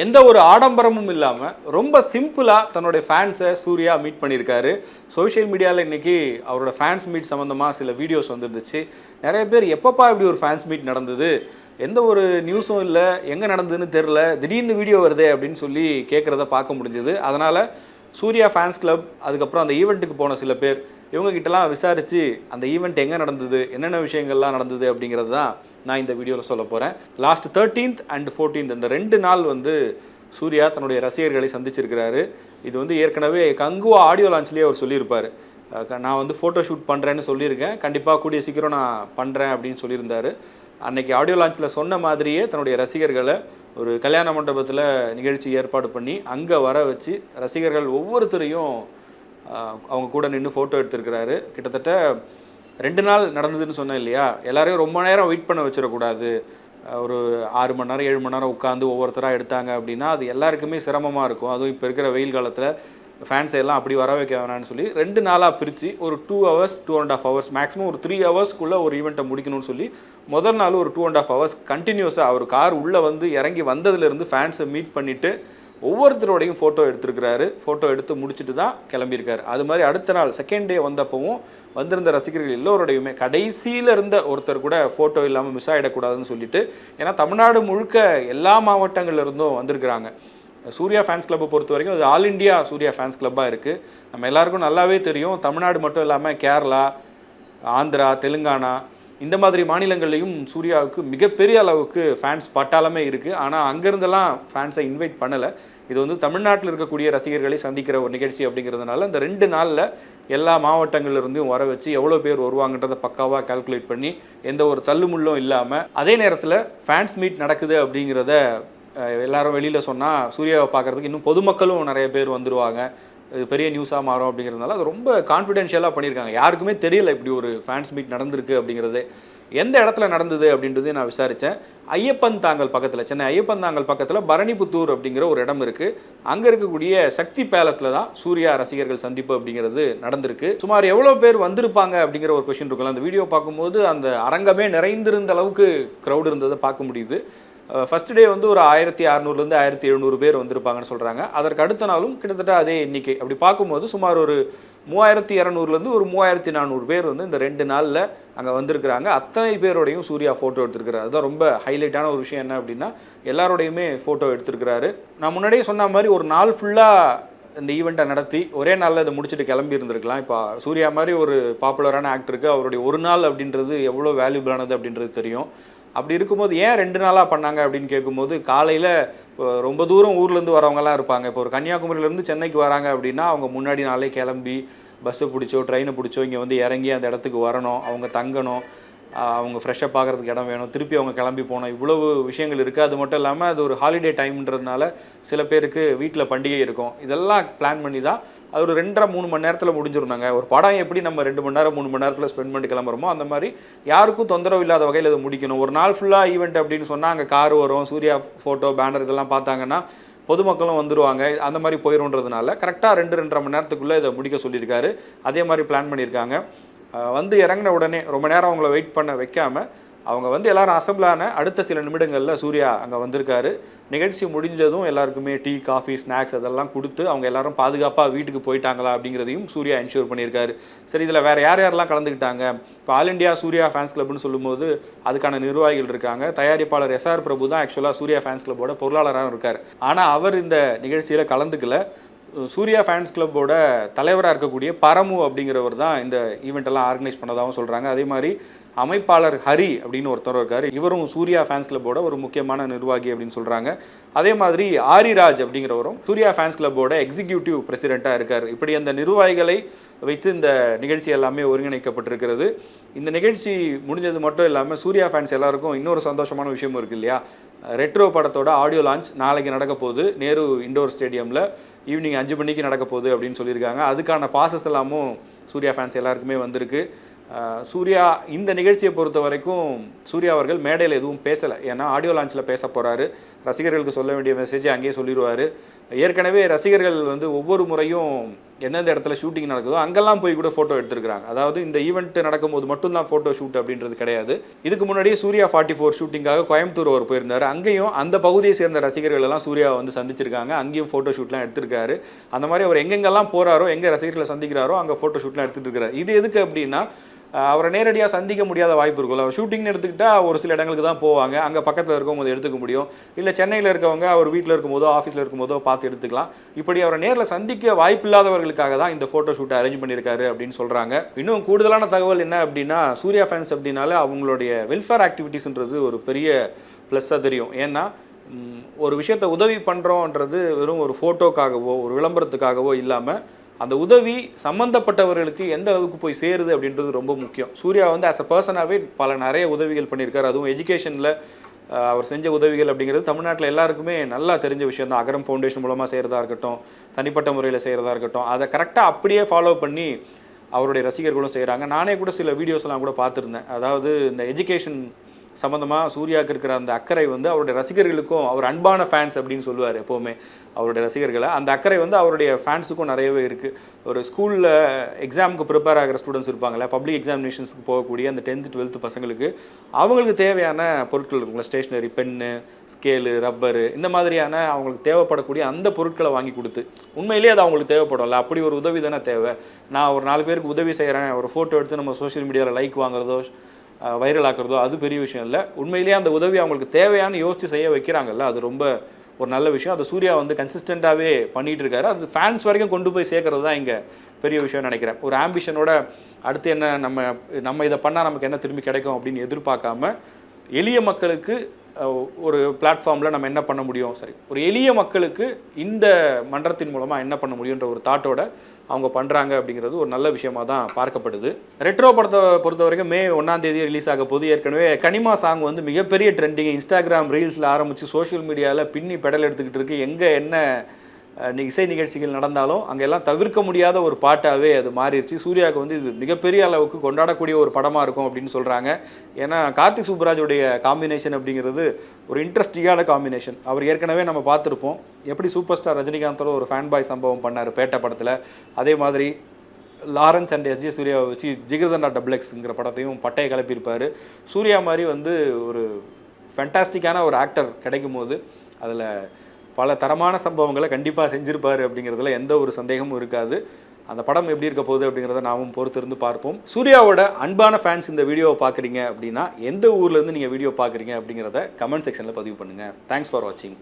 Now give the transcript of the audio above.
எந்த ஒரு ஆடம்பரமும் இல்லாமல் ரொம்ப சிம்பிளாக தன்னுடைய ஃபேன்ஸை சூர்யா மீட் பண்ணியிருக்காரு. சோஷியல் மீடியாவில் இன்னைக்கு அவரோட ஃபேன்ஸ் மீட் சம்மந்தமாக சில வீடியோஸ் வந்துருந்துச்சு. நிறைய பேர் எப்பப்பா இப்படி ஒரு ஃபேன்ஸ் மீட் நடந்தது? எந்த ஒரு நியூஸும் இல்லை எங்கே நடந்ததுன்னு தெரில திடீர்னு வீடியோ வருதே அப்படின்னு சொல்லி கேட்குறத பார்க்க முடிஞ்சது. அதனால் சூர்யா ஃபேன்ஸ் கிளப் அதுக்கப்புறம் அந்த ஈவெண்ட்டுக்கு போன சில பேர் இவங்ககிட்டலாம் விசாரித்து அந்த ஈவெண்ட் எங்கே நடந்தது என்னென்ன விஷயங்கள்லாம் நடந்தது அப்படிங்கிறது தான் நான் இந்த வீடியோவில் சொல்ல போகிறேன் லாஸ்ட் தேர்ட்டீன்த் அண்ட் ஃபோர்டீன்த் இந்த ரெண்டு நாள் வந்து சூர்யா தன்னுடைய ரசிகர்களை சந்திச்சிருக்கிறாரு. இது வந்து ஏற்கனவே கங்குவா ஆடியோ லான்ச்லேயே அவர் சொல்லியிருப்பார். நான் வந்து ஃபோட்டோ ஷூட் பண்ணுறேன்னு சொல்லியிருக்கேன். கண்டிப்பாக கூடிய சீக்கிரம் நான் பண்ணுறேன் அப்படின்னு சொல்லியிருந்தார். அன்னைக்கு ஆடியோ லான்ச்சில் சொன்ன மாதிரியே தன்னுடைய ரசிகர்களை ஒரு கல்யாண மண்டபத்தில் நிகழ்ச்சி ஏற்பாடு பண்ணி அங்கே வர வச்சு ரசிகர்கள் ஒவ்வொருத்தரையும் அவங்க கூட நின்று ஃபோட்டோ எடுத்திருக்கிறாரு. கிட்டத்தட்ட ரெண்டு நாள் நடந்ததுன்னு சொன்னேன் இல்லையா? எல்லாரையும் ரொம்ப நேரம் வெயிட் பண்ண வச்சிடக்கூடாது. ஒரு ஆறு மணி நேரம் ஏழு மணி நேரம் உட்காந்து ஒவ்வொருத்தராக எடுத்தாங்க அப்படின்னா அது எல்லாருக்குமே சிரமமாக இருக்கும். அதுவும் இப்போ இருக்கிற வெயில் காலத்தில் ஃபேன்ஸை எல்லாம் அப்படி வர வைக்க வேணாம்னு சொல்லி ரெண்டு நாளாக பிரித்து ஒரு two hours two and half hours maximum ஒரு த்ரீ ஹவர்ஸ்க்குள்ளே ஒரு ஈவெண்ட்டை முடிக்கணும்னு சொல்லி முதல் நாள் ஒரு டூ அண்ட் ஆஃப் ஹவர்ஸ் கண்டினியூஸாக அவர் கார் உள்ளே வந்து இறங்கி வந்ததுலேருந்து ஃபேன்ஸை மீட் பண்ணிவிட்டு ஒவ்வொருத்தரோடையும் ஃபோட்டோ எடுத்திருக்கிறாரு. ஃபோட்டோ எடுத்து முடிச்சுட்டு தான் கிளம்பியிருக்காரு. அது மாதிரி அடுத்த நாள் செகண்ட் டே வந்தப்பவும் வந்திருந்த ரசிகர்கள் எல்லோரோடையுமே கடைசியில் இருந்த ஒருத்தர் கூட ஃபோட்டோ இல்லாமல் மிஸ் ஆகிடக்கூடாதுன்னு சொல்லிட்டு ஏன்னா தமிழ்நாடு முழுக்க எல்லா மாவட்டங்கள்ல இருந்தும் வந்திருக்கிறாங்க. சூர்யா ஃபேன்ஸ் கிளப்பை பொறுத்த வரைக்கும் அது ஆல் இண்டியா சூர்யா ஃபேன்ஸ் கிளப்பாக இருக்குது நம்ம எல்லாருக்கும் நல்லாவே தெரியும். தமிழ்நாடு மட்டும் இல்லாமல் கேரளா ஆந்திரா தெலுங்கானா இந்த மாதிரி மாநிலங்கள்லையும் சூர்யாவுக்கு மிகப்பெரிய அளவுக்கு ஃபேன்ஸ் பட்டாளமே இருக்குது ஆனால் அங்கேருந்தெல்லாம் ஃபேன்ஸை இன்வைட் பண்ணலை. இது வந்து தமிழ்நாட்டில் இருக்கக்கூடிய ரசிகர்களை சந்திக்கிற ஒரு நிகழ்ச்சி அப்படிங்கிறதுனால இந்த ரெண்டு நாளில் எல்லா மாவட்டங்கள்லேருந்தும் வர வச்சு எவ்வளோ பேர் வருவாங்கன்றதை பக்காவாக கால்குலேட் பண்ணி எந்த ஒரு தள்ளுமுள்ளும் இல்லாமல் அதே நேரத்தில் ஃபேன்ஸ் மீட் நடக்குது அப்படிங்கிறத எல்லாரும் வெளியில் சொன்னால் சூர்யாவை பார்க்குறதுக்கு இன்னும் பொதுமக்களும் நிறைய பேர் வந்துடுவாங்க பெரிய நியூஸாக மாறும் அப்படிங்கிறதுனால அது ரொம்ப கான்ஃபிடென்ஷியலாக பண்ணியிருக்காங்க. யாருக்குமே தெரியல இப்படி ஒரு ஃபேன்ஸ் மீட் நடந்திருக்கு அப்படிங்கிறது. எந்த இடத்துல நடந்தது அப்படின்றது நான் விசாரித்தேன் ஐயப்பன் தாங்கல் பக்கத்தில் சென்னை ஐயப்பன் தாங்கல் பக்கத்தில் பரணிபுத்தூர் அப்படிங்கிற ஒரு இடம் இருக்குது அங்கே இருக்கக்கூடிய சக்தி பேலஸில் தான் சூர்யா ரசிகர்கள் சந்திப்பு அப்படிங்கிறது நடந்திருக்கு. சுமார் எவ்வளோ பேர் வந்திருப்பாங்க அப்படிங்கிற ஒரு கொஷின் இருக்குல்ல. அந்த வீடியோ பார்க்கும்போது அந்த அரங்கமே நிறைந்திருந்த அளவுக்கு க்ரௌடு இருந்ததை பார்க்க முடியுது. ஃபர்ஸ்ட் டே வந்து ஒரு ஆயிரத்தி அறநூறுலேருந்து ஆயிரத்தி எழுநூறு பேர் வந்திருப்பாங்கன்னு சொல்கிறாங்க அதற்கு அடுத்த நாளும் கிட்டத்தட்ட அதே எண்ணிக்கை. அப்படி பார்க்கும்போது சுமார் ஒரு மூவாயிரத்தி இரநூறுலேருந்து ஒரு மூவாயிரத்தி நானூறு பேர் வந்து இந்த ரெண்டு நாளில் அங்கே வந்திருக்கிறாங்க. அத்தனை பேரோடையும் சூர்யா ஃபோட்டோ எடுத்திருக்கிறாரு. அதுதான் ரொம்ப ஹைலைட்டான ஒரு விஷயம் என்ன அப்படின்னா எல்லாரோடையுமே ஃபோட்டோ எடுத்திருக்கிறாரு. நான் முன்னாடியே சொன்ன மாதிரி ஒரு நாள் ஃபுல்லாக இந்த ஈவெண்ட்டை நடத்தி ஒரே நாளில் இதை முடிச்சுட்டு கிளம்பி இருந்திருக்கலாம். இப்போ சூர்யா மாதிரி ஒரு பாப்புலரான ஆக்டருக்கு அவருடைய ஒரு நாள் அப்படின்றது எவ்வளோ வேல்யூபிளானது அப்படின்றது தெரியும். அப்படி இருக்கும்போது ஏன் ரெண்டு நாளாக பண்ணாங்க அப்படின்னு கேட்கும்போது காலையில் ரொம்ப தூரம் ஊர்லேருந்து வரவங்கலாம் இருப்பாங்க. இப்போ ஒரு கன்னியாகுமரியிலேருந்து சென்னைக்கு வராங்க அப்படின்னா அவங்க முன்னாடி நாளே கிளம்பி பஸ்ஸை பிடிச்சோ ட்ரெயினை பிடிச்சோ இங்கே வந்து இறங்கி அந்த இடத்துக்கு வரணும். அவங்க தங்கணும். அவங்க ஃப்ரெஷ்ஷப் பார்க்குறதுக்கு இடம் வேணும். திருப்பி அவங்க கிளம்பி போனோம் இவ்வளவு விஷயங்கள் இருக்குது அது மட்டும் இல்லாமல் அது ஒரு ஹாலிடே டைம்ன்றதுனால சில பேருக்கு வீட்டில் பண்டிகை இருக்கும். இதெல்லாம் பிளான் பண்ணி தான் அது ஒரு ரெண்டரை மூணு மணி நேரத்தில் முடிஞ்சிருந்தாங்க. ஒரு படம் எப்படி நம்ம ரெண்டு மணி நேரம் மூணு மணி நேரத்தில் ஸ்பெண்ட் பண்ணி கிளம்புறோமோ அந்த மாதிரி யாருக்கும் தொந்தரவு இல்லாத வகையில் இதை முடிக்கணும். ஒரு நாள் ஃபுல்லாக ஈவெண்ட் அப்படின்னு சொன்னால் அங்கே கார் வரும் சூர்யா ஃபோட்டோ பேனர் இதெல்லாம் பார்த்தாங்கன்னா பொதுமக்களும் வந்துருவாங்க. அந்த மாதிரி போயிருன்றதுனால கரெக்டாக ரெண்டு ரெண்டரை மணி நேரத்துக்குள்ளே இதை முடிக்க சொல்லியிருக்காரு. அதே மாதிரி பிளான் பண்ணியிருக்காங்க. வந்து இறங்கின உடனே ரொம்ப நேரம் அவங்கள வெயிட் பண்ண வைக்காமல் அவங்க வந்து எல்லாரும் அசம்பிளான அடுத்த சில நிமிடங்களில் சூர்யா அங்கே வந்திருக்காரு. நிகழ்ச்சி முடிஞ்சதும் எல்லாருக்குமே டீ காஃபி ஸ்நாக்ஸ் அதெல்லாம் கொடுத்து அவங்க எல்லாரும் பாதுகாப்பாக வீட்டுக்கு போயிட்டாங்களா அப்படிங்கிறதையும் சூர்யா என்ஷூர் பண்ணியிருக்காரு. சரி இதில் வேறு யார் யாரெல்லாம் கலந்துக்கிட்டாங்க? இப்போ ஆல் இண்டியா சூர்யா ஃபேன்ஸ் கிளப்னு சொல்லும்போது அதுக்கான நிர்வாகிகள் இருக்காங்க. தயாரிப்பாளர் எஸ்ஆர் பிரபு தான் ஆக்சுவலாக சூர்யா ஃபேன்ஸ் கிளப்போட பொருளாளராக இருக்கார். ஆனால் அவர் இந்த நிகழ்ச்சியில் கலந்துக்கல. சூர்யா ஃபேன்ஸ் கிளப்போட தலைவராக இருக்கக்கூடிய பரமு அப்படிங்கிறவர் தான் இந்த ஈவெண்ட் எல்லாம் ஆர்கனைஸ் பண்ணதாகவும் சொல்கிறாங்க அதே மாதிரி அமைப்பாளர் ஹரி அப்படின்னு ஒருத்தர் இருக்கார். இவரும் சூர்யா ஃபேன்ஸ் கிளப்போட ஒரு முக்கியமான நிர்வாகி அப்படின்னு சொல்கிறாங்க அதே மாதிரி ஆரிராஜ் அப்படிங்கிறவரும் சூர்யா ஃபேன்ஸ் கிளப்போட எக்ஸிக்யூட்டிவ் பிரசிடெண்ட்டாக இருக்கார். இப்படி அந்த நிர்வாகிகளை வைத்து இந்த நிகழ்ச்சி எல்லாமே ஒருங்கிணைக்கப்பட்டிருக்கிறது. இந்த நிகழ்ச்சி முடிஞ்சது மட்டும் இல்லாமல் சூர்யா ஃபேன்ஸ் எல்லாருக்கும் இன்னொரு சந்தோஷமான விஷயமும் இருக்கு இல்லையா? ரெட்ரோ படத்தோட ஆடியோ லான்ச் நாளைக்கு நடக்க போகுது. நேரு இண்டோர் ஸ்டேடியமில் ஈவினிங் அஞ்சு மணிக்கு நடக்க போகுது அப்படின்னு சொல்லியிருக்காங்க. அதுக்கான பாசஸ் எல்லாமும் சூர்யா ஃபேன்ஸ் எல்லாருக்குமே வந்திருக்கு. சூர்யா இந்த நிகழ்ச்சியை பொறுத்த வரைக்கும் சூர்யா அவர்கள் மேடையில் எதுவும் பேசலை. ஏன்னா ஆடியோ லான்ச்சில் பேச போகிறாரு ரசிகர்களுக்கு சொல்ல வேண்டிய மெசேஜை அங்கேயே சொல்லிடுவார் ஏற்கனவே ரசிகர்கள் வந்து ஒவ்வொரு முறையும் எந்தெந்த இடத்துல ஷூட்டிங் நடக்குதோ அங்கெல்லாம் போய் கூட ஃபோட்டோ எடுத்துருக்காங்க அதாவது இந்த ஈவெண்ட் நடக்கும்போது மட்டும்தான் ஃபோட்டோ ஷூட் அப்படின்றது கிடையாது. இதுக்கு முன்னாடியே சூர்யா ஃபார்ட்டி ஃபோர் ஷூட்டிங்காக கோயம்புத்தூர் அவர் போயிருந்தார். அங்கேயும் அந்த பகுதியை சேர்ந்த ரசிகர்கள் எல்லாம் சூர்யாவை வந்து சந்திச்சிருக்காங்க. அங்கேயும் ஃபோட்டோ ஷூட்லாம் எடுத்திருக்காரு. அந்த மாதிரி அவர் எங்கெங்கெல்லாம் போகிறாரோ எங்கே ரசிகர்களை சந்திக்கிறாரோ அங்கே ஃபோட்டோ ஷூட்லாம் எடுத்துகிட்டு இருக்கிறார் இது எதுக்கு அப்படின்னா அவரை நேரடியாக சந்திக்க முடியாத வாய்ப்பு இருக்கும்ல ஷூட்டிங்னு எடுத்துக்கிட்டால் ஒரு சில இடங்களுக்கு தான் போவாங்க. அங்கே பக்கத்தில் இருக்கவங்க எடுத்துக்க முடியும். இல்லை சென்னையில் இருக்கவங்க அவர் வீட்டில் இருக்கும்போதோ ஆஃபீஸில் இருக்கும்போதோ பார்த்து எடுத்துக்கலாம். இப்படி அவரை நேரில் சந்திக்க வாய்ப்பில்லாதவர்களுக்காக தான் இந்த ஃபோட்டோ ஷூட்டை அரேஞ்ச் பண்ணியிருக்காரு அப்படின்னு சொல்கிறாங்க இன்னும் கூடுதலான தகவல் என்ன அப்படின்னா சூர்யா ஃபேன்ஸ் அப்படின்னால அவங்களுடைய வெல்ஃபேர் ஆக்டிவிட்டீஸ்ன்றது ஒரு பெரிய ப்ளஸ்ஸாக தெரியும். ஏன்னா ஒரு விஷயத்தை உதவி பண்ணுறோன்றது வெறும் ஒரு ஃபோட்டோக்காகவோ ஒரு விளம்பரத்துக்காகவோ இல்லாமல் அந்த உதவி சம்மந்தப்பட்டவர்களுக்கு எந்த அளவுக்கு போய் சேருது அப்படின்றது ரொம்ப முக்கியம். சூர்யா வந்து ஆஸ் அ பர்சனாகவே பல நிறைய உதவிகள் பண்ணியிருக்காரு. அதுவும் எஜுகேஷனில் அவர் செஞ்ச உதவிகள் அப்படிங்கிறது தமிழ்நாட்டில் எல்லாருக்குமே நல்லா தெரிஞ்ச விஷயம் தான். அகரம் ஃபவுண்டேஷன் மூலமாக செய்கிறதா இருக்கட்டும் தனிப்பட்ட முறையில் செய்கிறதா இருக்கட்டும் அதை கரெக்டாக அப்படியே ஃபாலோ பண்ணி அவருடைய ரசிகர்களும் செய்கிறாங்க நானே கூட சில வீடியோஸ்லாம் கூட பார்த்துருந்தேன். அதாவது இந்த எஜுகேஷன் சம்மந்தமாக சூர்யாவுக்கு இருக்கிற அந்த அக்கறை வந்து அவருடைய ரசிகர்களுக்கும் அவர் அன்பான ஃபேன்ஸ் அப்படின்னு சொல்லுவார் எப்போவுமே அவருடைய ரசிகர்களை. அந்த அக்கறை வந்து அவருடைய ஃபேன்ஸுக்கும் நிறையவே இருக்குது ஒரு ஸ்கூலில் எக்ஸாமுக்கு ப்ரிப்பேர் ஆகிற ஸ்டூடெண்ட்ஸ் இருப்பாங்கல்ல பப்ளிக் எக்ஸாமினேஷன்ஸுக்கு போகக்கூடிய அந்த டென்த்து டுவெல்த்து பசங்களுக்கு அவங்களுக்கு தேவையான பொருட்கள் இருக்குங்களா ஸ்டேஷ்னரி பென்னு ஸ்கேலு ரப்பரு இந்த மாதிரியான அவங்களுக்கு தேவைப்படக்கூடிய அந்த பொருட்களை வாங்கி கொடுத்து உண்மையிலேயே அது அவங்களுக்கு தேவைப்படும்ல. அப்படி ஒரு உதவி தானே தேவை. நான் ஒரு நாலு பேருக்கு உதவி செய்கிறேன் ஒரு ஃபோட்டோ எடுத்து நம்ம சோஷியல் மீடியாவில் லைக் வாங்குறதோ வைரல் ஆக்குறதோ அது பெரிய விஷயம் இல்லை. உண்மையிலேயே அந்த உதவி அவங்களுக்கு தேவையான யோசித்து செய்ய வைக்கிறாங்கல்ல அது ரொம்ப ஒரு நல்ல விஷயம். அது சூர்யா வந்து கன்சிஸ்டண்ட்டாகவே பண்ணிகிட்டு இருக்காரு. அது ஃபேன்ஸ் வரைக்கும் கொண்டு போய் சேர்க்கறது தான் இங்கே பெரிய விஷயம் நினைக்கிறேன். ஒரு ஆம்பிஷனோட அடுத்து என்ன நம்ம நம்ம இதை பண்ணால் நமக்கு என்ன திரும்பி கிடைக்கும் அப்படின்னு எதிர்பார்க்காம எளிய மக்களுக்கு ஒரு பிளாட்ஃபார்மில் நம்ம என்ன பண்ண முடியும்? சரி ஒரு எளிய மக்களுக்கு இந்த மன்றத்தின் மூலமாக என்ன பண்ண முடியுன்ற ஒரு தாட்டோட அவங்க பண்ணுறாங்க அப்படிங்கிறது ஒரு நல்ல விஷயமாக தான் பார்க்கப்படுது. ரெட்ரோ படத்தை பொறுத்த வரைக்கும் மே ஒன்றாம் தேதி ரிலீஸ் ஆக போது ஏற்கனவே கனிமா சாங் வந்து மிகப்பெரிய ட்ரெண்டிங் இன்ஸ்டாகிராம் ரீல்ஸில் ஆரம்பித்து சோஷியல் மீடியாவில் பின்னி பெடல் எடுத்துக்கிட்டு இருக்கு. எங்கே என்ன இசை நிகழ்ச்சிகள் நடந்தாலும் அங்கெல்லாம் தவிர்க்க முடியாத ஒரு பாட்டாகவே அது மாறிடுச்சு சூர்யாவுக்கு வந்து இது மிகப்பெரிய அளவுக்கு கொண்டாடக்கூடிய ஒரு படமாக இருக்கும் அப்படின்னு சொல்கிறாங்க ஏன்னா கார்த்திக் சுப்புராஜுடைய காம்பினேஷன் அப்படிங்கிறது ஒரு இன்ட்ரெஸ்டிங்கான காம்பினேஷன் அவர் ஏற்கனவே நம்ம பார்த்துருப்போம். எப்படி சூப்பர் ஸ்டார் ரஜினிகாந்தோட ஒரு ஃபேன் பாய் சம்பவம் பண்ணார் பேட்டை படத்தில். அதே மாதிரி லாரன்ஸ் அண்ட் எஸ்ஜே சூர்யாவை வச்சு ஜிகர்தண்டா டபுள் படத்தையும் பட்டையை கிளப்பியிருப்பார். சூர்யா மாதிரி வந்து ஒரு ஃபென்டாஸ்டிக்கான ஒரு ஆக்டர் கிடைக்கும் போது அதில் பல தரமான சம்பவங்களை கண்டிப்பாக செஞ்சுருப்பார் அப்படிங்கிறதுல எந்த ஒரு சந்தேகமும் இருக்காது. அந்த படம் எப்படி இருக்க போகுது அப்படிங்கிறத நாமும் பொறுத்திருந்து பார்ப்போம். சூர்யாவோட அன்பான ஃபேன்ஸ் இந்த வீடியோவை பார்க்குறீங்க அப்படின்னா எந்த ஊர்லேருந்து நீங்கள் வீடியோ பார்க்குறீங்க அப்படிங்கிறத கமெண்ட் செக்ஷனில் பதிவு பண்ணுங்கள் தேங்க்ஸ் ஃபார் வாட்சிங்